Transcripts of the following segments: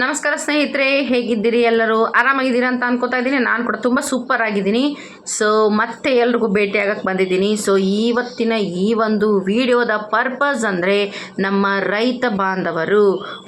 ನಮಸ್ಕಾರ ಸ್ನೇಹಿತರೆ, ಹೇಗಿದ್ದೀರಿ ಎಲ್ಲರೂ? ಆರಾಮಾಗಿದ್ದೀರಾ ಅಂತ ಅನ್ಕೋತಾ ಇದ್ದೀನಿ. ನಾನು ಕೂಡ ತುಂಬ ಸೂಪರ್ ಆಗಿದ್ದೀನಿ. ಸೊ ಮತ್ತೆ ಎಲ್ರಿಗೂ ಭೇಟಿಯಾಗಕ್ಕೆ ಬಂದಿದ್ದೀನಿ. ಸೊ ಇವತ್ತಿನ ಈ ಒಂದು ವಿಡಿಯೋದ ಪರ್ಪಸ್ ಅಂದರೆ ನಮ್ಮ ರೈತ ಬಾಂಧವರು.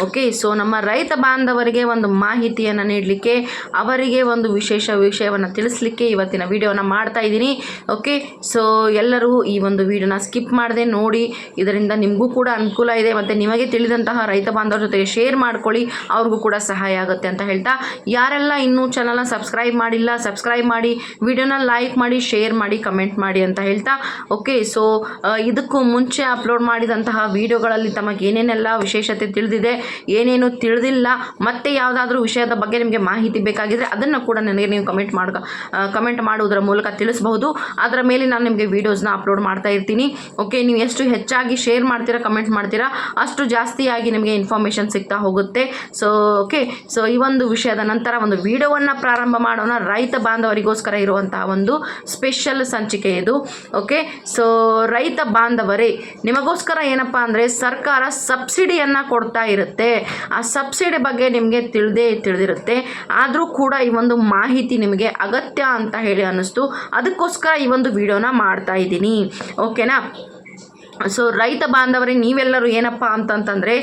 ಓಕೆ ಸೊ ನಮ್ಮ ರೈತ ಬಾಂಧವರಿಗೆ ಒಂದು ಮಾಹಿತಿಯನ್ನು ನೀಡಲಿಕ್ಕೆ, ಅವರಿಗೆ ಒಂದು ವಿಶೇಷ ವಿಷಯವನ್ನು ತಿಳಿಸ್ಲಿಕ್ಕೆ ಇವತ್ತಿನ ವಿಡಿಯೋನ ಮಾಡ್ತಾ ಇದ್ದೀನಿ. ಓಕೆ ಸೊ ಎಲ್ಲರೂ ಈ ಒಂದು ವಿಡಿಯೋನ ಸ್ಕಿಪ್ ಮಾಡದೆ, ನೋಡಿ. ಇದರಿಂದ ನಿಮಗೂ ಕೂಡ ಅನುಕೂಲ ಇದೆ. ಮತ್ತು ನಿಮಗೆ ತಿಳಿದಂತಹ ರೈತ ಬಾಂಧವರ ಜೊತೆಗೆ ಶೇರ್ ಮಾಡ್ಕೊಳ್ಳಿ. ಅವ್ರಿಗೂ ಕೂಡ ಸಹಾಯ ಆಗುತ್ತೆ ಅಂತ ಹೇಳ್ತಾ. ಯಾರೆಲ್ಲ ಇನ್ನೂ ಚಾನಲ್ನ ಸಬ್ಸ್ಕ್ರೈಬ್ ಮಾಡಿಲ್ಲ ಸಬ್ಸ್ಕ್ರೈಬ್ ಮಾಡಿ ವಿಡಿಯೋನ ಲೈಕ್ ಮಾಡಿ ಶೇರ್ ಮಾಡಿ ಕಮೆಂಟ್ ಮಾಡಿ ಅಂತ ಹೇಳ್ತಾ. ಓಕೆ ಸೊ ಇದಕ್ಕೂ ಮುಂಚೆ ಅಪ್ಲೋಡ್ ಮಾಡಿದಂತಹ ವಿಡಿಯೋಗಳಲ್ಲಿ ತಮಗೆ ಏನೇನೆಲ್ಲ ವಿಶೇಷತೆ ತಿಳಿದಿದೆ, ಏನೇನು ತಿಳಿದಿಲ್ಲ, ಮತ್ತೆ ಯಾವುದಾದ್ರೂ ವಿಷಯದ ಬಗ್ಗೆ ನಿಮಗೆ ಮಾಹಿತಿ ಬೇಕಾಗಿದ್ದರೆ ಅದನ್ನು ಕೂಡ ನನಗೆ ನೀವು ಕಮೆಂಟ್ ಮಾಡ ಕಮೆಂಟ್ ಮಾಡುವುದರ ಮೂಲಕ ತಿಳಿಸಬಹುದು. ಅದರ ಮೇಲೆ ನಾನು ನಿಮಗೆ ವೀಡಿಯೋಸ್ನ ಅಪ್ಲೋಡ್ ಮಾಡ್ತಾ ಇರ್ತೀನಿ. ಓಕೆ ನೀವು ಎಷ್ಟು ಹೆಚ್ಚಾಗಿ ಶೇರ್ ಮಾಡ್ತೀರಾ ಕಮೆಂಟ್ ಮಾಡ್ತೀರಾ, ಅಷ್ಟು ಜಾಸ್ತಿಯಾಗಿ ನಿಮಗೆ ಇನ್ಫಾರ್ಮೇಷನ್ ಸಿಗ್ತಾ ಹೋಗುತ್ತೆ. ಸೊ ಓಕೆ ಸೊ ಈ ಒಂದು ವಿಷಯದ ನಂತರ ಒಂದು ವಿಡಿಯೋವನ್ನು ಪ್ರಾರಂಭ ಮಾಡೋಣ. ರೈತ ಬಾಂಧವರಿಗೋಸ್ಕರ ಇರುವಂತಹ ಒಂದು ಸ್ಪೆಷಲ್ ಸಂಚಿಕೆ ಇದು. ಓಕೆ ಸೊ ರೈತ ಬಾಂಧವರೇ, ನಿಮಗೋಸ್ಕರ ಏನಪ್ಪ ಅಂದರೆ ಸರ್ಕಾರ ಸಬ್ಸಿಡಿಯನ್ನು ಕೊಡ್ತಾ ಇರುತ್ತೆ. ಆ ಸಬ್ಸಿಡಿ ಬಗ್ಗೆ ನಿಮಗೆ ತಿಳಿದೇ ತಿಳಿದಿರುತ್ತೆ. ಆದರೂ ಕೂಡ ಈ ಒಂದು ಮಾಹಿತಿ ನಿಮಗೆ ಅಗತ್ಯ ಅಂತ ಹೇಳಿ ಅನ್ನಿಸ್ತು. ಅದಕ್ಕೋಸ್ಕರ ಈ ಒಂದು ವಿಡಿಯೋನ ಮಾಡ್ತಾ ಇದ್ದೀನಿ. ಓಕೆನಾ ಸೊ ರೈತ ಬಾಂಧವರೇ, ನೀವೆಲ್ಲರೂ ಏನಪ್ಪ ಅಂತಂತಂದರೆ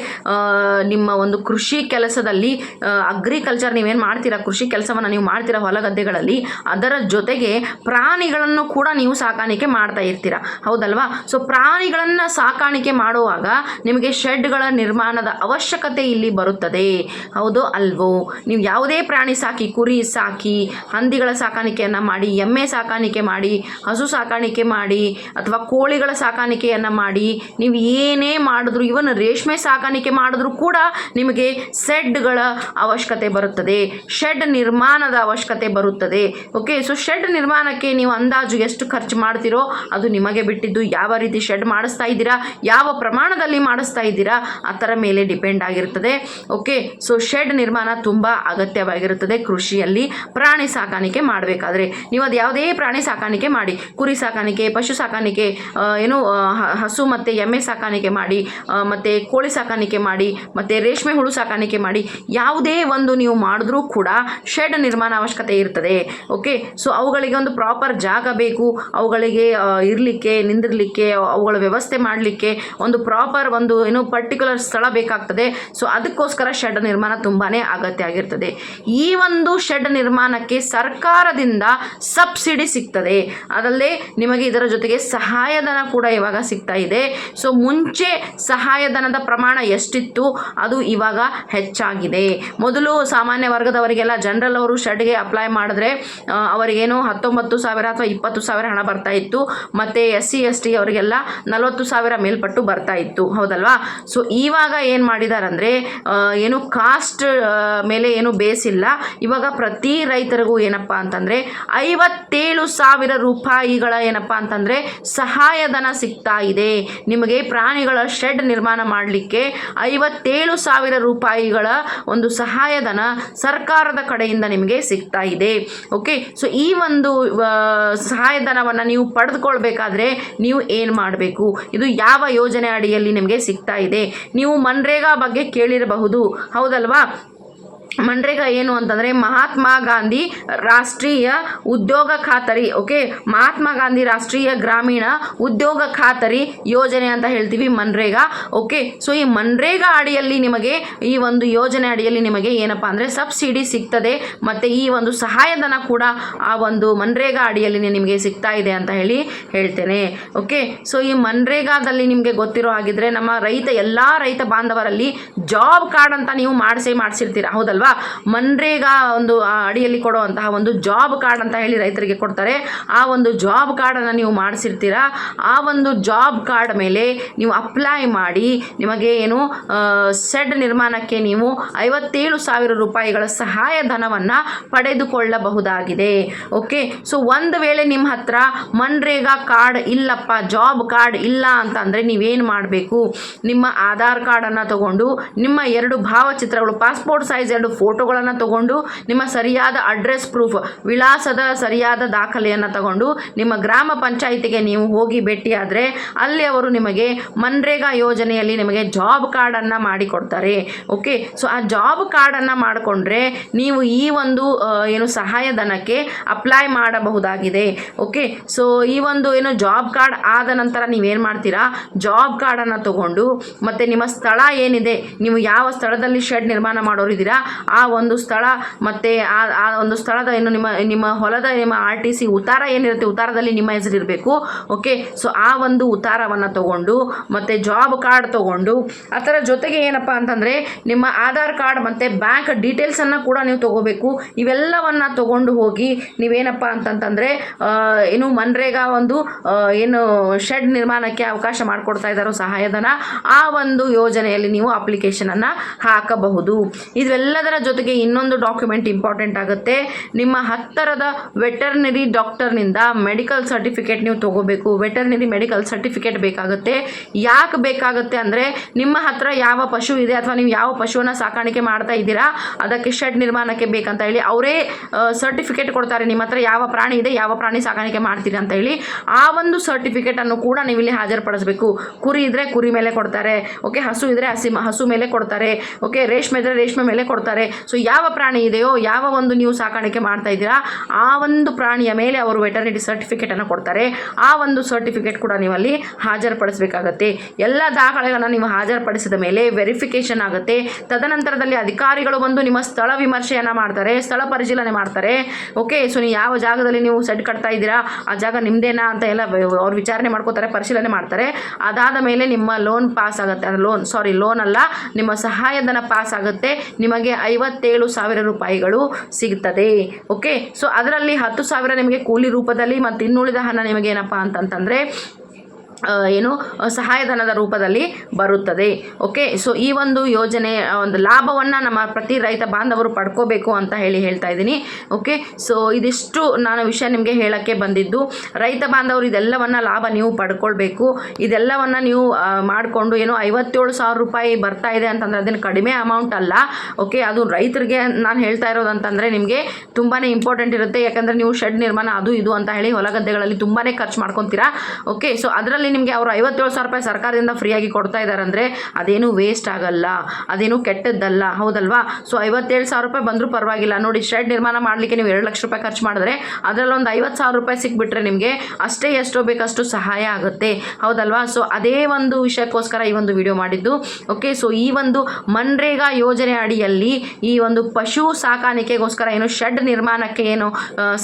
ನಿಮ್ಮ ಒಂದು ಕೃಷಿ ಕೆಲಸದಲ್ಲಿ ಅಗ್ರಿಕಲ್ಚರ್ ನೀವೇನು ಮಾಡ್ತೀರಾ? ಕೃಷಿ ಕೆಲಸವನ್ನು ನೀವು ಮಾಡ್ತೀರಾ ಹೊಲ ಗದ್ದೆಗಳಲ್ಲಿ? ಅದರ ಜೊತೆಗೆ ಪ್ರಾಣಿಗಳನ್ನು ಕೂಡ ನೀವು ಸಾಕಾಣಿಕೆ ಮಾಡ್ತಾ ಇರ್ತೀರ? ಹೌದಲ್ವಾ? ಸೊ ಪ್ರಾಣಿಗಳನ್ನು ಸಾಕಾಣಿಕೆ ಮಾಡುವಾಗ ನಿಮಗೆ ಶೆಡ್ಗಳ ನಿರ್ಮಾಣದ ಅವಶ್ಯಕತೆ ಇಲ್ಲಿ ಬರುತ್ತದೆ. ಹೌದು ಅಲ್ವೋ? ನೀವು ಯಾವುದೇ ಪ್ರಾಣಿ ಸಾಕಿ, ಕುರಿ ಸಾಕಿ, ಹಂದಿಗಳ ಸಾಕಾಣಿಕೆಯನ್ನು ಮಾಡಿ, ಎಮ್ಮೆ ಸಾಕಾಣಿಕೆ ಮಾಡಿ, ಹಸು ಸಾಕಾಣಿಕೆ ಮಾಡಿ, ಅಥವಾ ಕೋಳಿಗಳ ಸಾಕಾಣಿಕೆಯನ್ನು ಮಾಡಿ ನೀವು ಏನೇ ಮಾಡಿದ್ರು ಇವನ್ ರೇಷ್ಮೆ ಸಾಕಾಣಿಕೆ ಮಾಡಿದ್ರೂ ಕೂಡ ನಿಮಗೆ ಶೆಡ್ಗಳ ಅವಶ್ಯಕತೆ ಬರುತ್ತದೆ. ಶೆಡ್ ನಿರ್ಮಾಣದ ಅವಶ್ಯಕತೆ ಬರುತ್ತದೆ. ಓಕೆ ಸೊ ಶೆಡ್ ನಿರ್ಮಾಣಕ್ಕೆ ನೀವು ಅಂದಾಜು ಎಷ್ಟು ಖರ್ಚು ಮಾಡ್ತೀರೋ ಅದು ನಿಮಗೆ ಬಿಟ್ಟಿದ್ದು ಯಾವ ರೀತಿ ಶೆಡ್ ಮಾಡಿಸ್ತಾ ಇದ್ದೀರಾ, ಯಾವ ಪ್ರಮಾಣದಲ್ಲಿ ಮಾಡಿಸ್ತಾ ಇದ್ದೀರಾ ಅದರ ಮೇಲೆ ಡಿಪೆಂಡ್ ಆಗಿರ್ತದೆ ಓಕೆ ಸೊ ಶೆಡ್ ನಿರ್ಮಾಣ ತುಂಬ ಅಗತ್ಯವಾಗಿರುತ್ತದೆ ಕೃಷಿಯಲ್ಲಿ. ಪ್ರಾಣಿ ಸಾಕಾಣಿಕೆ ಮಾಡಬೇಕಾದ್ರೆ, ನೀವು ಅದು ಯಾವುದೇ ಪ್ರಾಣಿ ಸಾಕಾಣಿಕೆ ಮಾಡಿ. ಕುರಿ ಸಾಕಾಣಿಕೆ, ಪಶು ಸಾಕಾಣಿಕೆ ಏನು ಹಸು ಮತ್ತು ಎಮ್ಮೆ ಸಾಕಾಣಿಕೆ ಮಾಡಿ ಮತ್ತು ಕೋಳಿ ಸಾಕಾಣಿಕೆ ಮಾಡಿ, ಮತ್ತು ರೇಷ್ಮೆ ಹುಳು ಸಾಕಾಣಿಕೆ ಮಾಡಿ, ಯಾವುದೇ ಒಂದು ನೀವು ಮಾಡಿದ್ರೂ ಕೂಡ ಶೆಡ್ ನಿರ್ಮಾಣ ಅವಶ್ಯಕತೆ ಇರ್ತದೆ. ಓಕೆ ಸೊ ಅವುಗಳಿಗೆ ಒಂದು ಪ್ರಾಪರ್ ಜಾಗ ಬೇಕು. ಅವುಗಳಿಗೆ ಇರಲಿಕ್ಕೆ, ನಿಂದಿರಲಿಕ್ಕೆ, ಅವುಗಳ ವ್ಯವಸ್ಥೆ ಮಾಡಲಿಕ್ಕೆ ಒಂದು ಪ್ರಾಪರ್ ಒಂದು ಏನು ಪರ್ಟಿಕ್ಯುಲರ್ ಸ್ಥಳ ಬೇಕಾಗ್ತದೆ. ಸೊ ಅದಕ್ಕೋಸ್ಕರ ಶೆಡ್ ನಿರ್ಮಾಣ ತುಂಬಾ ಅಗತ್ಯ ಆಗಿರ್ತದೆ. ಈ ಒಂದು ಶೆಡ್ ನಿರ್ಮಾಣಕ್ಕೆ ಸರ್ಕಾರದಿಂದ ಸಬ್ಸಿಡಿ ಸಿಗ್ತದೆ. ಅದಲ್ಲದೆ ನಿಮಗೆ ಇದರ ಜೊತೆಗೆ ಸಹಾಯಧನ ಕೂಡ ಇವಾಗ ಸಿಗ್ತಾ ಇದೆ. ಸೊ ಮುಂಚೆ ಸಹಾಯಧನದ ಪ್ರಮಾಣ ಎಷ್ಟಿತ್ತು? ಅದು ಇವಾಗ ಹೆಚ್ಚಾಗಿದೆ. ಮೊದಲು ಸಾಮಾನ್ಯ ವರ್ಗದವರಿಗೆಲ್ಲ ಜನರಲ್ ಅವರು ಶೆಡ್ಗೆ ಅಪ್ಲೈ ಮಾಡಿದ್ರೆ ಅವರಿಗೇನು ಹತ್ತೊಂಬತ್ತು ಸಾವಿರ ಅಥವಾ ಇಪ್ಪತ್ತು ಸಾವಿರ ಹಣ ಬರ್ತಾ ಇತ್ತು. ಮತ್ತೆ ಎಸ್ ಸಿ, ಎಸ್ ಟಿ ಅವರಿಗೆಲ್ಲ ನಲವತ್ತು ಸಾವಿರ ಮೇಲ್ಪಟ್ಟು ಬರ್ತಾ ಇತ್ತು. ಹೌದಲ್ವಾ? ಸೊ ಇವಾಗ ಏನು ಮಾಡಿದಾರಂದರೆ ಏನು ಕಾಸ್ಟ್ ಮೇಲೆ ಏನು ಬೇಸ್ ಇಲ್ಲ. ಇವಾಗ ಪ್ರತಿ ರೈತರಿಗೂ ಏನಪ್ಪ ಅಂತಂದರೆ, ಐವತ್ತೇಳು ಸಾವಿರ ರೂಪಾಯಿಗಳ ಏನಪ್ಪ ಅಂತಂದ್ರೆ, ಸಹಾಯಧನ ಸಿಗ್ತಾ ಇದೆ. ನಿಮಗೆ ಪ್ರಾಣಿಗಳ ಶೆಡ್ ನಿರ್ಮಾಣ ಮಾಡಲಿಕ್ಕೆ ಐವತ್ತೇಳು ಸಾವಿರ ರೂಪಾಯಿಗಳ ಒಂದು ಸಹಾಯಧನ ಸರ್ಕಾರದ ಕಡೆಯಿಂದ ನಿಮಗೆ ಸಿಗ್ತಾ ಇದೆ. ಓಕೆ ಸೊ ಈ ಒಂದು ಸಹಾಯಧನವನ್ನು ನೀವು ಪಡೆದುಕೊಳ್ಬೇಕಾದ್ರೆ ನೀವು ಏನು ಮಾಡಬೇಕು? ಇದು ಯಾವ ಯೋಜನೆ ಅಡಿಯಲ್ಲಿ ನಿಮಗೆ ಸಿಗ್ತಾ ಇದೆ? ನೀವು ಮನ್ರೇಗಾ ಬಗ್ಗೆ ಕೇಳಿರಬಹುದು. ಹೌದಲ್ವಾ? ಮನ್ರೇಗಾ ಏನು ಅಂತಂದರೆ ಮಹಾತ್ಮ ಗಾಂಧಿ ರಾಷ್ಟ್ರೀಯ ಉದ್ಯೋಗ ಖಾತರಿ ಓಕೆ ಮಹಾತ್ಮ ಗಾಂಧಿ ರಾಷ್ಟ್ರೀಯ ಗ್ರಾಮೀಣ ಉದ್ಯೋಗ ಖಾತರಿ ಯೋಜನೆ ಅಂತ ಹೇಳ್ತೀವಿ ಮನ್ರೇಗಾ ಓಕೆ ಸೊ ಈ ಮನ್ರೇಗಾ ಅಡಿಯಲ್ಲಿ ನಿಮಗೆ, ಈ ಒಂದು ಯೋಜನೆ ಅಡಿಯಲ್ಲಿ ನಿಮಗೆ ಏನಪ್ಪ ಅಂದರೆ ಸಬ್ಸಿಡಿ ಸಿಗ್ತದೆ, ಮತ್ತು ಈ ಒಂದು ಸಹಾಯಧನ ಕೂಡ ಆ ಒಂದು ಮನ್ರೇಗಾ ಅಡಿಯಲ್ಲಿ ನಿಮಗೆ ಸಿಗ್ತಾ ಇದೆ ಅಂತ ಹೇಳಿ ಹೇಳ್ತೇನೆ ಓಕೆ ಸೊ ಈ ಮನ್ರೇಗಾದಲ್ಲಿ ನಿಮಗೆ ಗೊತ್ತಿರೋ ಹಾಗಿದ್ರೆ ನಮ್ಮ ರೈತ, ಎಲ್ಲ ರೈತ ಬಾಂಧವರಲ್ಲಿ ಜಾಬ್ ಕಾರ್ಡ್ ಅಂತ ನೀವು ಮಾಡಿಸೇ ಮಾಡಿಸಿರ್ತೀರ, ಹೌದಲ್ವಾ? ಮನ್ರೇಗಾ ಒಂದು ಅಡಿಯಲ್ಲಿ ಕೊಡುವಂತಹ ಒಂದು ಜಾಬ್ ಕಾರ್ಡ್ ಅಂತ ಹೇಳಿ ರೈತರಿಗೆ ಕೊಡ್ತಾರೆ. ಆ ಒಂದು ಜಾಬ್ ಕಾರ್ಡನ್ನು ನೀವು ಮಾಡಿಸಿರ್ತೀರಾ? ಆ ಒಂದು ಜಾಬ್ ಕಾರ್ಡ್ ಮೇಲೆ ನೀವು ಅಪ್ಲೈ ಮಾಡಿ ನಿಮಗೆ ಏನು ಸೆಡ್ ನಿರ್ಮಾಣಕ್ಕೆ ನೀವು ಐವತ್ತೇಳು ಸಾವಿರ ರೂಪಾಯಿಗಳ ಸಹಾಯ ಧನವನ್ನು ಪಡೆದುಕೊಳ್ಳಬಹುದಾಗಿದೆ. ಓಕೆ ಸೊ ಒಂದು ವೇಳೆ ನಿಮ್ಮ ಹತ್ರ ಮನ್ರೇಗಾ ಕಾರ್ಡ್ ಇಲ್ಲಪ್ಪ ಜಾಬ್ ಕಾರ್ಡ್ ಇಲ್ಲ ಅಂತಂದರೆ ನೀವೇನು ಮಾಡಬೇಕು? ನಿಮ್ಮ ಆಧಾರ್ ಕಾರ್ಡನ್ನು ತಗೊಂಡು ನಿಮ್ಮ ಎರಡು ಭಾವಚಿತ್ರಗಳು ಪಾಸ್ಪೋರ್ಟ್ ಸೈಜ್ ಎರಡು ಫೋಟೋಗಳನ್ನು ತಗೊಂಡು ನಿಮ್ಮ ಸರಿಯಾದ ಅಡ್ರೆಸ್ ಪ್ರೂಫ್ ವಿಳಾಸದ ಸರಿಯಾದ ದಾಖಲೆಯನ್ನು ತಗೊಂಡು ನಿಮ್ಮ ಗ್ರಾಮ ಪಂಚಾಯಿತಿಗೆ ನೀವು ಹೋಗಿ ಭೇಟಿಯಾದರೆ ಅಲ್ಲಿ ಅವರು ನಿಮಗೆ ಮನ್ರೇಗಾ ಯೋಜನೆಯಲ್ಲಿ ನಿಮಗೆ ಜಾಬ್ ಕಾರ್ಡನ್ನು ಮಾಡಿಕೊಡ್ತಾರೆ. ಓಕೆ ಸೊ ಆ ಜಾಬ್ ಕಾರ್ಡನ್ನು ಮಾಡಿಕೊಂಡ್ರೆ ನೀವು ಈ ಒಂದು ಏನು ಸಹಾಯಧನಕ್ಕೆ ಅಪ್ಲೈ ಮಾಡಬಹುದಾಗಿದೆ. ಓಕೆ ಸೊ ಈ ಒಂದು ಏನು ಜಾಬ್ ಕಾರ್ಡ್ ಆದ ನಂತರ ನೀವೇನು ಮಾಡ್ತೀರಾ? ಜಾಬ್ ಕಾರ್ಡನ್ನು ತಗೊಂಡು ಮತ್ತು ನಿಮ್ಮ ಸ್ಥಳ ಏನಿದೆ? ನೀವು ಯಾವ ಸ್ಥಳದಲ್ಲಿ ಶೆಡ್ ನಿರ್ಮಾಣ ಮಾಡೋರಿದ್ದೀರಾ? ಆ ಒಂದು ಸ್ಥಳ ಮತ್ತು ಆ ಆ ಒಂದು ಸ್ಥಳದ ಏನು ನಿಮ್ಮ ನಿಮ್ಮ ಹೊಲದ ನಿಮ್ಮ ಆರ್ ಟಿ ಸಿ ಉತ್ತಾರ ಏನಿರುತ್ತೆ ಉತ್ತಾರದಲ್ಲಿ ನಿಮ್ಮ ಹೆಸರಿರಬೇಕು ಓಕೆ ಸೊ ಆ ಒಂದು ಉತ್ತಾರವನ್ನು ತಗೊಂಡು ಮತ್ತು ಜಾಬ್ ಕಾರ್ಡ್ ತಗೊಂಡು ಅದರ ಜೊತೆಗೆ ಏನಪ್ಪ ಅಂತಂದರೆ ನಿಮ್ಮ ಆಧಾರ್ ಕಾರ್ಡ್ ಮತ್ತು ಬ್ಯಾಂಕ್ ಡೀಟೇಲ್ಸನ್ನು ಕೂಡ ನೀವು ತಗೋಬೇಕು. ಇವೆಲ್ಲವನ್ನು ತಗೊಂಡು ಹೋಗಿ ನೀವೇನಪ್ಪ ಅಂತಂತಂದರೆ ಏನು ಮನ್ರೇಗಾ ಒಂದು ಏನು ಶೆಡ್ ನಿರ್ಮಾಣಕ್ಕೆ ಅವಕಾಶ ಮಾಡಿಕೊಡ್ತಾ ಇದ್ದಾರೋ ಸಹಾಯಧನ, ಆ ಒಂದು ಯೋಜನೆಯಲ್ಲಿ ನೀವು ಅಪ್ಲಿಕೇಶನನ್ನು ಹಾಕಬಹುದು. ಇದೆಲ್ಲದರ ಜೊತೆಗೆ ಇನ್ನೊಂದು ಡಾಕ್ಯುಮೆಂಟ್ ಇಂಪಾರ್ಟೆಂಟ್ ಆಗುತ್ತೆ. ನಿಮ್ಮ ಹತ್ತಿರದ ವೆಟರ್ನರಿ ಡಾಕ್ಟರ್ನಿಂದ ಮೆಡಿಕಲ್ ಸರ್ಟಿಫಿಕೇಟ್ ನೀವು ತಗೋಬೇಕು. ವೆಟರ್ನರಿ ಮೆಡಿಕಲ್ ಸರ್ಟಿಫಿಕೇಟ್ ಬೇಕಾಗುತ್ತೆ. ಯಾಕೆ ಬೇಕಾಗುತ್ತೆ ಅಂದರೆ ನಿಮ್ಮ ಹತ್ರ ಯಾವ ಪಶು ಇದೆ ಅಥವಾ ನೀವು ಯಾವ ಪಶುವನ್ನು ಸಾಕಾಣಿಕೆ ಮಾಡ್ತಾ ಇದ್ದೀರಾ, ಅದಕ್ಕೆ ಶೆಡ್ ನಿರ್ಮಾಣಕ್ಕೆ ಬೇಕಂತ ಹೇಳಿ ಅವರೇ ಸರ್ಟಿಫಿಕೇಟ್ ಕೊಡ್ತಾರೆ. ನಿಮ್ಮ ಹತ್ರ ಯಾವ ಪ್ರಾಣಿ ಇದೆ, ಯಾವ ಪ್ರಾಣಿ ಸಾಕಾಣಿಕೆ ಮಾಡ್ತೀರಿ ಅಂತ ಹೇಳಿ ಆ ಒಂದು ಸರ್ಟಿಫಿಕೇಟನ್ನು ಕೂಡ ನೀವು ಇಲ್ಲಿ ಹಾಜರುಪಡಿಸಬೇಕು. ಕುರಿ ಇದ್ದರೆ ಕುರಿ ಮೇಲೆ ಕೊಡ್ತಾರೆ. ಓಕೆ, ಹಸು ಇದ್ದರೆ ಹಸಿ, ಹಸು ಮೇಲೆ ಕೊಡ್ತಾರೆ. ಓಕೆ, ರೇಷ್ಮೆ ಇದ್ದರೆ ರೇಷ್ಮೆ ಮೇಲೆ ಕೊಡ್ತಾರೆ. ಸೊ ಯಾವ ಪ್ರಾಣಿ ಇದೆಯೋ, ಯಾವ ಒಂದು ನೀವು ಸಾಕಾಣಿಕೆ ಮಾಡ್ತಾ ಇದ್ದೀರಾ, ಆ ಒಂದು ಪ್ರಾಣಿಯ ಮೇಲೆ ಅವರು ವೆಟರ್ನಿಟಿ ಸರ್ಟಿಫಿಕೇಟನ್ನು ಕೊಡ್ತಾರೆ. ಆ ಒಂದು ಸರ್ಟಿಫಿಕೇಟ್ ಕೂಡ ನೀವು ಅಲ್ಲಿ ಹಾಜರುಪಡಿಸಬೇಕಾಗತ್ತೆ. ಎಲ್ಲ ದಾಖಲೆಗಳನ್ನು ನೀವು ಹಾಜರುಪಡಿಸಿದ ಮೇಲೆ ವೆರಿಫಿಕೇಷನ್ ಆಗುತ್ತೆ. ತದನಂತರದಲ್ಲಿ ಅಧಿಕಾರಿಗಳು ಬಂದು ನಿಮ್ಮ ಸ್ಥಳ ವಿಮರ್ಶೆಯನ್ನು ಮಾಡ್ತಾರೆ, ಸ್ಥಳ ಪರಿಶೀಲನೆ ಮಾಡ್ತಾರೆ. ಓಕೆ ಸೊ ನೀವು ಯಾವ ಜಾಗದಲ್ಲಿ ನೀವು ಸೆಡ್ ಕಟ್ತಾ ಇದ್ದೀರಾ, ಆ ಜಾಗ ನಿಮ್ಮದೇನಾ ಅಂತ ಎಲ್ಲ ಅವ್ರು ವಿಚಾರಣೆ ಮಾಡ್ಕೋತಾರೆ, ಪರಿಶೀಲನೆ ಮಾಡ್ತಾರೆ. ಅದಾದ ಮೇಲೆ ನಿಮ್ಮ ಲೋನ್ ಪಾಸ್ ಆಗುತ್ತೆ ಲೋನ್ ಸಾರಿ ಲೋನ್ ಅಲ್ಲ, ನಿಮ್ಮ ಸಹಾಯಧನ ಪಾಸ್ ಆಗುತ್ತೆ. ನಿಮಗೆ ಐವತ್ತೇಳು ಸಾವಿರ ರೂಪಾಯಿಗಳು ಸಿಗ್ತದೆ. ಓಕೆ ಸೊ ಅದರಲ್ಲಿ ಹತ್ತು ಸಾವಿರ ನಿಮಗೆ ಕೂಲಿ ರೂಪದಲ್ಲಿ ಮತ್ತು ಇನ್ನುಳಿದ ಹಣ ನಿಮಗೆ ಏನಪ್ಪ ಅಂತಂತಂದರೆ ಏನು ಸಹಾಯಧನದ ರೂಪದಲ್ಲಿ ಬರುತ್ತದೆ. ಓಕೆ ಸೊ ಈ ಒಂದು ಯೋಜನೆ ಒಂದು ಲಾಭವನ್ನು ನಮ್ಮ ಪ್ರತಿ ರೈತ ಬಾಂಧವರು ಪಡ್ಕೋಬೇಕು ಅಂತ ಹೇಳಿ ಹೇಳ್ತಾ ಇದ್ದೀನಿ. ಓಕೆ ಸೊ ಇದಿಷ್ಟು ನಾನು ವಿಷಯ ನಿಮಗೆ ಹೇಳೋಕ್ಕೆ ಬಂದಿದ್ದು. ರೈತ ಬಾಂಧವರು ಇದೆಲ್ಲವನ್ನು ಲಾಭ ನೀವು ಪಡ್ಕೊಳ್ಬೇಕು. ಇದೆಲ್ಲವನ್ನು ನೀವು ಮಾಡಿಕೊಂಡು, ಏನು, ಐವತ್ತೇಳು ಸಾವಿರ ರೂಪಾಯಿ ಬರ್ತಾ ಇದೆ ಅಂತಂದರೆ ಅದನ್ನು ಕಡಿಮೆ ಅಮೌಂಟ್ ಅಲ್ಲ. ಓಕೆ ಅದು ರೈತರಿಗೆ ನಾನು ಹೇಳ್ತಾ ಇರೋದಂತಂದರೆ ನಿಮಗೆ ತುಂಬಾ ಇಂಪಾರ್ಟೆಂಟ್ ಇರುತ್ತೆ. ಯಾಕಂದರೆ ನೀವು ಶೆಡ್ ನಿರ್ಮಾಣ ಅದು ಇದು ಅಂತ ಹೇಳಿ ಹೊಲ ಗದ್ದೆಗಳಲ್ಲಿ ತುಂಬಾ ಖರ್ಚು ಮಾಡ್ಕೊತೀರಾ. ಓಕೆ ಸೊ ಅದರಲ್ಲಿ ನಿಮಗೆ ಅವರು ಐವತ್ತೇಳು ಸಾವಿರ ರೂಪಾಯಿ ಸರ್ಕಾರದಿಂದ ಫ್ರೀಯಾಗಿ ಕೊಡ್ತಾ ಇದ್ದಾರೆ ಅಂದರೆ ಅದೇನು ವೇಸ್ಟ್ ಆಗಲ್ಲ, ಅದೇನು ಕೆಟ್ಟದ್ದಲ್ಲ, ಹೌದಲ್ವಾ? ಸೊ ಐವತ್ತೇಳು ಸಾವಿರ ರೂಪಾಯಿ ಬಂದರೂ ಪರವಾಗಿಲ್ಲ. ನೋಡಿ ಶೆಡ್ ನಿರ್ಮಾಣ ಮಾಡಲಿಕ್ಕೆ ನೀವು ಎರಡು ಲಕ್ಷ ರೂಪಾಯಿ ಖರ್ಚು ಮಾಡಿದ್ರೆ ಅದರಲ್ಲಿ ಒಂದು ಐವತ್ತು ಸಾವಿರ ರೂಪಾಯಿ ಸಿಕ್ಬಿಟ್ರೆ ನಿಮಗೆ ಅಷ್ಟೇ ಎಷ್ಟೋ ಬೇಕಷ್ಟು ಸಹಾಯ ಆಗುತ್ತೆ. ಹೌದಲ್ವಾ? ಸೊ ಅದೇ ಒಂದು ವಿಷಯಕ್ಕೋಸ್ಕರ ಈ ಒಂದು ವಿಡಿಯೋ ಮಾಡಿದ್ದು. ಓಕೆ ಸೊ ಈ ಒಂದು ಮನ್ರೇಗಾ ಯೋಜನೆ ಅಡಿಯಲ್ಲಿ ಈ ಒಂದು ಪಶು ಸಾಕಾಣಿಕೆಗೋಸ್ಕರ ಏನು ಶೆಡ್ ನಿರ್ಮಾಣಕ್ಕೆ ಏನು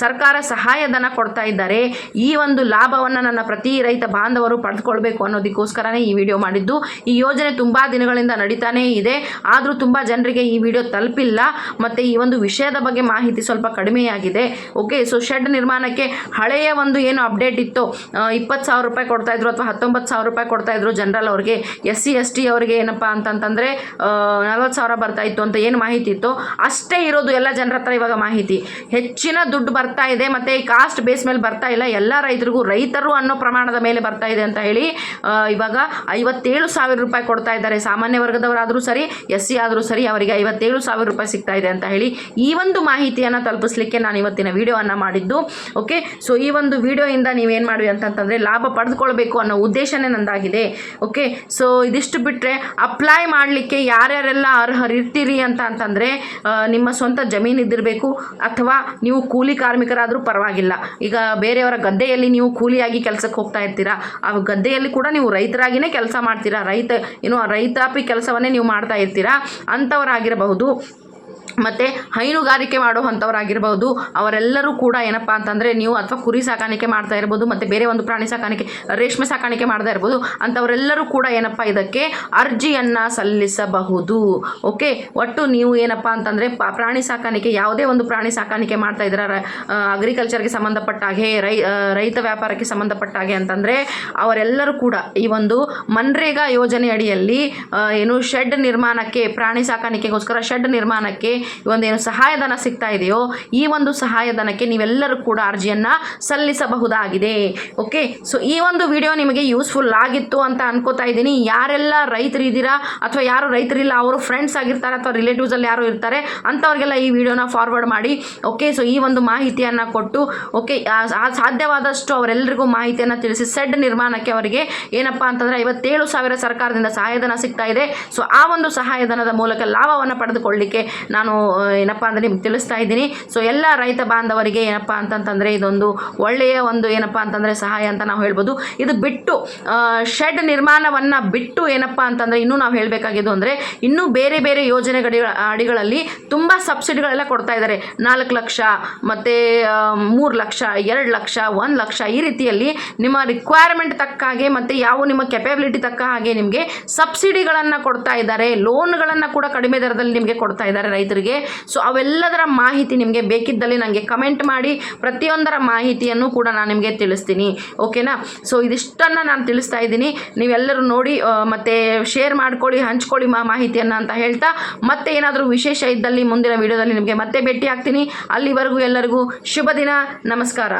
ಸರ್ಕಾರ ಸಹಾಯಧನ ಕೊಡ್ತಾ ಇದ್ದಾರೆ, ಈ ಒಂದು ಲಾಭವನ್ನು ನನ್ನ ಪ್ರತಿ ರೈತ ಬಾಂಧವರು ಪಡೆದುಕೊಳ್ಬೇಕು ಅನ್ನೋದಕ್ಕೋಸ್ಕರನೇ ಈ ವಿಡಿಯೋ ಮಾಡಿದ್ದು. ಈ ಯೋಜನೆ ತುಂಬ ದಿನಗಳಿಂದ ನಡೀತಾನೇ ಇದೆ. ಆದರೂ ತುಂಬ ಜನರಿಗೆ ಈ ವಿಡಿಯೋ ತಲುಪಿಲ್ಲ. ಮತ್ತು ಈ ಒಂದು ವಿಷಯದ ಬಗ್ಗೆ ಮಾಹಿತಿ ಸ್ವಲ್ಪ ಕಡಿಮೆಯಾಗಿದೆ. ಓಕೆ, ಸೊ ಶೆಡ್ ನಿರ್ಮಾಣಕ್ಕೆ ಹಳೆಯ ಒಂದು ಏನು ಅಪ್ಡೇಟ್ ಇತ್ತು ಇಪ್ಪತ್ತು ಸಾವಿರ ರೂಪಾಯಿ ಕೊಡ್ತಾಯಿದ್ರು ಅಥವಾ ಹತ್ತೊಂಬತ್ತು ಸಾವಿರ ರೂಪಾಯಿ ಕೊಡ್ತಾಯಿದ್ರು ಜನರಲ್ ಅವ್ರಿಗೆ ಎಸ್ ಸಿ ಎಸ್ ಟಿ ಅವರಿಗೆ ಏನಪ್ಪ ಅಂತಂತಂದರೆ ನಲ್ವತ್ತು ಸಾವಿರ ಬರ್ತಾ ಇತ್ತು ಅಂತ ಏನು ಮಾಹಿತಿ ಇತ್ತು, ಅಷ್ಟೇ ಇರೋದು ಎಲ್ಲ ಜನರ ಹತ್ರ ಇವಾಗ ಮಾಹಿತಿ. ಹೆಚ್ಚಿನ ದುಡ್ಡು ಬರ್ತಾ ಇದೆ, ಮತ್ತು ಕಾಸ್ಟ್ ಬೇಸ್ ಮೇಲೆ ಬರ್ತಾ ಇಲ್ಲ. ಎಲ್ಲ ರೈತರಿಗೂ, ರೈತರು ಅನ್ನೋ ಪ್ರಮಾಣದ ಮೇಲೆ ಬರ್ತಾ ಇದೆ. ಅಂತ ಹೇಳಿ ಇವಾಗ ಐವತ್ತೇಳು ಸಾವಿರ ರೂಪಾಯಿ ಕೊಡ್ತಾ ಇದ್ದಾರೆ. ಸಾಮಾನ್ಯ ವರ್ಗದವರಾದರೂ ಸರಿ ಎಸ್ ಸಿ ಆದರೂ ಸರಿ, ಅವರಿಗೆ ಐವತ್ತೇಳು ಸಾವಿರ ರೂಪಾಯಿ ಸಿಗ್ತಾ ಇದೆ ಅಂತ ಹೇಳಿ ಈ ಒಂದು ಮಾಹಿತಿಯನ್ನು ತಲುಪಿಸ್ಲಿಕ್ಕೆ ನಾನು ಇವತ್ತಿನ ವಿಡಿಯೋವನ್ನು ಮಾಡಿದ್ದು. ಓಕೆ, ಸೊ ಈ ಒಂದು ವಿಡಿಯೋಯಿಂದ ನೀವೇನು ಮಾಡಿವಿ ಅಂತಂತಂದರೆ ಲಾಭ ಪಡೆದುಕೊಳ್ಬೇಕು ಅನ್ನೋ ಉದ್ದೇಶನೇ ನಂದಾಗಿದೆ. ಓಕೆ, ಸೊ ಇದಿಷ್ಟು ಬಿಟ್ಟರೆ ಅಪ್ಲೈ ಮಾಡಲಿಕ್ಕೆ ಯಾರ್ಯಾರೆಲ್ಲ ಅರ್ಹರಿರ್ತೀರಿ ಅಂತ ಅಂತಂದರೆ ನಿಮ್ಮ ಸ್ವಂತ ಜಮೀನು ಇದ್ದಿರಬೇಕು ಅಥವಾ ನೀವು ಕೂಲಿ ಕಾರ್ಮಿಕರಾದರೂ ಪರವಾಗಿಲ್ಲ. ಈಗ ಬೇರೆಯವರ ಗದ್ದೆಯಲ್ಲಿ ನೀವು ಕೂಲಿಯಾಗಿ ಕೆಲಸಕ್ಕೆ ಹೋಗ್ತಾ ಇರ್ತೀರಾ ಆ ಗದ್ದೆಯಲ್ಲಿ ಕೂಡ ನೀವು ರೈತರಾಗಿಯೇ ಕೆಲಸ ಮಾಡ್ತೀರಾ? ರೈತ, ಏನು ರೈತಾಪಿ ಕೆಲಸವನ್ನೇ ನೀವು ಮಾಡ್ತಾ ಇರ್ತೀರಾ? ಅಂಥವರಾಗಿರಬಹುದು. ಮತ್ತು ಹೈನುಗಾರಿಕೆ ಮಾಡುವಂಥವ್ರಾಗಿರ್ಬೋದು, ಅವರೆಲ್ಲರೂ ಕೂಡ ಏನಪ್ಪ ಅಂತಂದರೆ ನೀವು ಅಥವಾ ಕುರಿ ಸಾಕಾಣಿಕೆ ಮಾಡ್ತಾ ಇರ್ಬೋದು, ಮತ್ತು ಬೇರೆ ಒಂದು ಪ್ರಾಣಿ ಸಾಕಾಣಿಕೆ, ರೇಷ್ಮೆ ಸಾಕಾಣಿಕೆ ಮಾಡ್ತಾ ಇರ್ಬೋದು ಅಂಥವರೆಲ್ಲರೂ ಕೂಡ ಏನಪ್ಪ ಇದಕ್ಕೆ ಅರ್ಜಿಯನ್ನು ಸಲ್ಲಿಸಬಹುದು. ಓಕೆ? ಒಟ್ಟು ನೀವು ಏನಪ್ಪ ಅಂತಂದರೆ ಪ್ರಾಣಿ ಸಾಕಾಣಿಕೆ, ಯಾವುದೇ ಒಂದು ಪ್ರಾಣಿ ಸಾಕಾಣಿಕೆ ಮಾಡ್ತಾ ಇದ್ದೀರಾ ಅಗ್ರಿಕಲ್ಚರ್ಗೆ ಸಂಬಂಧಪಟ್ಟ ಹಾಗೆ, ರೈ ರೈತ ವ್ಯಾಪಾರಕ್ಕೆ ಸಂಬಂಧಪಟ್ಟ ಹಾಗೆ ಅಂತಂದರೆ ಅವರೆಲ್ಲರೂ ಕೂಡ ಈ ಒಂದು ಮನ್ರೇಗಾ ಯೋಜನೆ ಅಡಿಯಲ್ಲಿ ಏನು ಶೆಡ್ ನಿರ್ಮಾಣಕ್ಕೆ, ಪ್ರಾಣಿ ಸಾಕಾಣಿಕೆಗೋಸ್ಕರ ಶೆಡ್ ನಿರ್ಮಾಣಕ್ಕೆ ಈ ಒಂದು ಏನು ಸಹಾಯಧನ ಸಿಗ್ತಾ ಇದೆಯೋ, ಈ ಒಂದು ಸಹಾಯಧನಕ್ಕೆ ನೀವೆಲ್ಲರೂ ಕೂಡ ಅರ್ಜಿಯನ್ನು ಸಲ್ಲಿಸಬಹುದಾಗಿದೆ. ಓಕೆ ಸೊ ಈ ಒಂದು ವಿಡಿಯೋ ನಿಮಗೆ ಯೂಸ್ಫುಲ್ ಆಗಿತ್ತು ಅಂತ ಅನ್ಕೋತಾ ಇದ್ದೀನಿ. ಯಾರೆಲ್ಲ ರೈತರು ಇದ್ದೀರಾ ಅಥವಾ ಯಾರು ರೈತರಿಲ್ಲ ಅವರು ಫ್ರೆಂಡ್ಸ್ ಆಗಿರ್ತಾರೆ ಅಥವಾ ರಿಲೇಟಿವ್ಸಲ್ಲಿ ಯಾರು ಇರ್ತಾರೆ, ಅಂಥವ್ರಿಗೆಲ್ಲ ಈ ವಿಡಿಯೋನ ಫಾರ್ವರ್ಡ್ ಮಾಡಿ. ಓಕೆ ಸೊ ಈ ಒಂದು ಮಾಹಿತಿಯನ್ನು ಕೊಟ್ಟು ಓಕೆ ಸಾಧ್ಯವಾದಷ್ಟು ಅವರೆಲ್ಲರಿಗೂ ಮಾಹಿತಿಯನ್ನು ತಿಳಿಸಿ, ಸೆಡ್ ನಿರ್ಮಾಣಕ್ಕೆ ಅವರಿಗೆ ಏನಪ್ಪ ಅಂತಂದರೆ ಐವತ್ತೇಳು ಸಾವಿರ ಸರ್ಕಾರದಿಂದ ಸಹಾಯಧನ ಸಿಗ್ತಾ ಇದೆ. ಸೊ ಆ ಒಂದು ಸಹಾಯಧನದ ಮೂಲಕ ಲಾಭವನ್ನು ಪಡೆದುಕೊಳ್ಳಲಿಕ್ಕೆ ನಾನು ಏನಪ್ಪ ಅಂದರೆ ನಿಮ್ಗೆ ತಿಳಿಸ್ತಾ ಇದ್ದೀನಿ. ಸೊ ಎಲ್ಲ ರೈತ ಬಾಂಧವರಿಗೆ ಏನಪ್ಪ ಅಂತಂತಂದರೆ ಇದೊಂದು ಒಳ್ಳೆಯ ಒಂದು ಏನಪ್ಪ ಅಂತಂದರೆ ಸಹಾಯ ಅಂತ ನಾವು ಹೇಳ್ಬೋದು. ಇದು ಬಿಟ್ಟು ಶೆಡ್ ನಿರ್ಮಾಣವನ್ನು ಬಿಟ್ಟು ಏನಪ್ಪ ಅಂತಂದರೆ ಇನ್ನೂ ನಾವು ಹೇಳಬೇಕಾಗಿದ್ದು ಅಂದರೆ ಇನ್ನೂ ಬೇರೆ ಬೇರೆ ಯೋಜನೆಗಳ ಅಡಿಗಳಲ್ಲಿ ತುಂಬ ಸಬ್ಸಿಡಿಗಳೆಲ್ಲ ಕೊಡ್ತಾ ಇದ್ದಾರೆ. ನಾಲ್ಕು ಲಕ್ಷ, ಮತ್ತು ಮೂರು ಲಕ್ಷ, ಎರಡು ಲಕ್ಷ, ಒಂದು ಲಕ್ಷ ಈ ರೀತಿಯಲ್ಲಿ ನಿಮ್ಮ ರಿಕ್ವೈರ್ಮೆಂಟ್ ತಕ್ಕ ಹಾಗೆ ಮತ್ತು ಯಾವ ನಿಮ್ಮ ಕೆಪಬಿಲಿಟಿ ತಕ್ಕ ಹಾಗೆ ನಿಮಗೆ ಸಬ್ಸಿಡಿಗಳನ್ನು ಕೊಡ್ತಾ ಇದ್ದಾರೆ. ಲೋನ್ಗಳನ್ನು ಕೂಡ ಕಡಿಮೆ ದರದಲ್ಲಿ ನಿಮಗೆ ಕೊಡ್ತಾ ಇದ್ದಾರೆ ರೈತರಿಗೆ. ಸೊ ಅವೆಲ್ಲದರ ಮಾಹಿತಿ ನಿಮಗೆ ಬೇಕಿದ್ದಲ್ಲಿ ನನಗೆ ಕಮೆಂಟ್ ಮಾಡಿ. ಪ್ರತಿಯೊಂದರ ಮಾಹಿತಿಯನ್ನು ಕೂಡ ನಾನು ನಿಮಗೆ ತಿಳಿಸ್ತೀನಿ. ಓಕೆನಾ ಸೊ ಇದಿಷ್ಟನ್ನು ನಾನು ತಿಳಿಸ್ತಾ ಇದ್ದೀನಿ. ನೀವೆಲ್ಲರೂ ನೋಡಿ ಮತ್ತು ಮತ್ತೆ ಶೇರ್ ಮಾಡ್ಕೊಳ್ಳಿ, ಹಂಚ್ಕೊಳ್ಳಿ ಮಾ ಮಾಹಿತಿಯನ್ನು ಅಂತ ಹೇಳ್ತಾ, ಮತ್ತೆ ಏನಾದರೂ ವಿಶೇಷ ಇದ್ದಲ್ಲಿ ಮುಂದಿನ ವಿಡಿಯೋದಲ್ಲಿ ನಿಮಗೆ ಮತ್ತೆ ಭೇಟಿ ಆಗ್ತೀನಿ. ಅಲ್ಲಿವರೆಗೂ ಎಲ್ಲರಿಗೂ ಶುಭ ದಿನ. ನಮಸ್ಕಾರ.